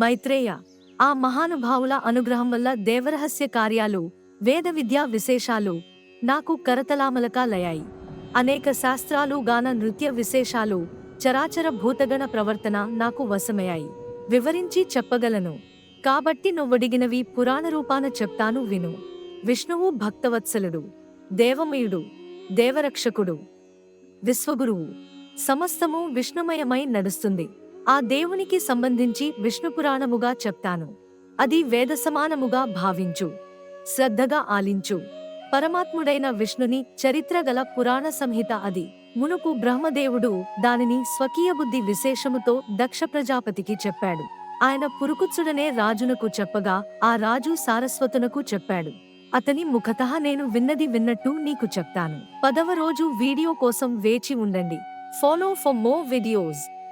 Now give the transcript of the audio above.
మైత్రేయ ఆ మహానుభావుల అనుగ్రహం వల్ల దేవరహస్య కార్యాలు వేద విద్యా విశేషాలు నాకు కరతలామలకాలయ్యాయి. అనేక శాస్త్రాలు గాన నృత్య విశేషాలు చరాచర భూతగణ ప్రవర్తన నాకు వశమయ్యాయి. వివరించి చెప్పగలను. కాబట్టి నువ్వడిగినవి పురాణ రూపాన చెప్తాను విను. విష్ణువు భక్తవత్సలుడు దేవమయుడు దేవరక్షకుడు విశ్వగురువు. సమస్తము విష్ణుమయమై నడుస్తుంది. ఆ దేవునికి సంబంధించి విష్ణుపురాణముగా చెప్తాను. అది వేద సమానముగా భావించు. శ్రద్ధగా ఆలించు. పరమాత్ముడైన విష్ణుని చరిత్ర గల పురాణ సంహిత అది. మునుపు బ్రహ్మదేవుడు దానిని స్వకీయ బుద్ధి విశేషముతో దక్ష ప్రజాపతికి చెప్పాడు. ఆయన పురుకుత్సుడనే రాజునకు చెప్పగా ఆ రాజు సారస్వతునకు చెప్పాడు. అతని ముఖతః నేను విన్నది విన్నట్టు నీకు చెప్తాను. పదవ రోజు వీడియో కోసం వేచి ఉండండి. Follow for more videos.